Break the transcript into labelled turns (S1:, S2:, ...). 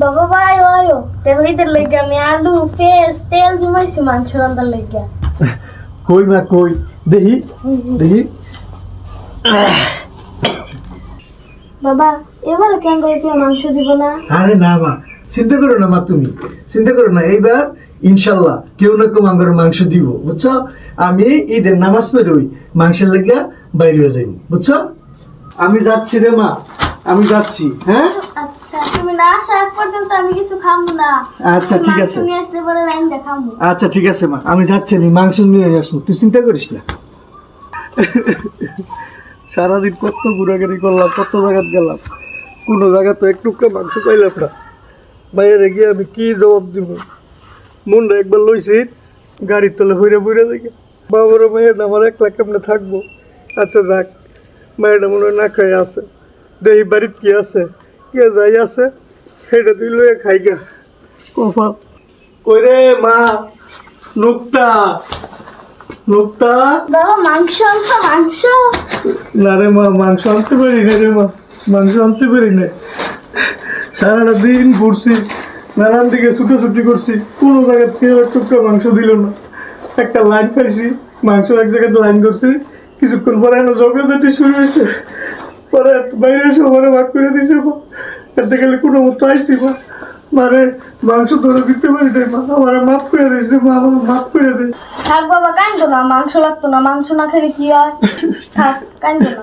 S1: বাবা ভাই ওয়ো তে হইতে লেগে আমি আলু পেঁয়াজ তেল জমাইছি মাংস রান্নার লেগে
S2: কই মা কই দেখি দেখি
S1: বাবা এবার কেন করে মাংস দিব না?
S2: আরে না মা। চিন্তা করো না মা তুমি। চিন্তা করো না এইবার ইনশাল্লাহ কেউ না কেউ আমার মাংস দিব বুঝছ? আমি ঈদের নামাজ পড়ি মাংসের লেগে বাইরে যাই বুঝছ? আমি যাচ্ছি রে মা। আমি যাচ্ছি হ্যাঁ?
S1: আসা আগ পর্যন্ত আমি কিছু খাব না।
S2: আচ্ছা ঠিক আছে।
S1: নিয়ে আসলে পরে লাইন দেখাবো
S2: আচ্ছা ঠিক আছে মা। আমি যাচ্ছি আমি মাংস নিয়ে আসব। তুই চিন্তা করিস না। সারাদিন কত ঘোরাঘুরি করলাম কত জায়গায় গেলাম। কোনো জায়গা তো একটু মাংস পাইলাম না। বাইরে গিয়ে আমি কি জবাব দিব? মনটা একবার লইছি গাড়ির তলে হইরে বইরে দেখে। বাবার মেয়ের আমার এক লাখ কেমনে থাকব? আচ্ছা যাক। মায়েরটা মনে হয় না খাই আছে। দেহি বাড়িত কি আছে? কে যাই আছে? সেটা তুই লয়ে খাই গা। কপাল। কই রে মা? নুকটা নুকটা
S1: বাবা মাংস আনছো মাংস।
S2: না রে মা মাংস আনতে পারি না রে মা। মাংস আনতে পারি না। সারাটা দিন ঘুরছি নানান দিকে ছুটোছুটি করছি। কোনো জায়গায় কেউ এক টুকরা মাংস দিল না। একটা লাইন পাইছি মাংস এক জায়গাতে লাইন করছি কিছুক্ষণ পরে এনে জগদাটি শুরু হয়েছে পরে বাইরে এসে ওখানে ভাগ করে দিছে মা এতে গেলে কোনো মতো আইসি মা মারে মাংস ধরে দিতে পারি নাই, মা। আমার মাফ করে দিয়েছে মা, আমার মাফ করে দেয়
S1: থাক বাবা, কান্দো না, মাংস লাগতো না, মাংস না খেলে কি হয়? থাক, কান্দো না।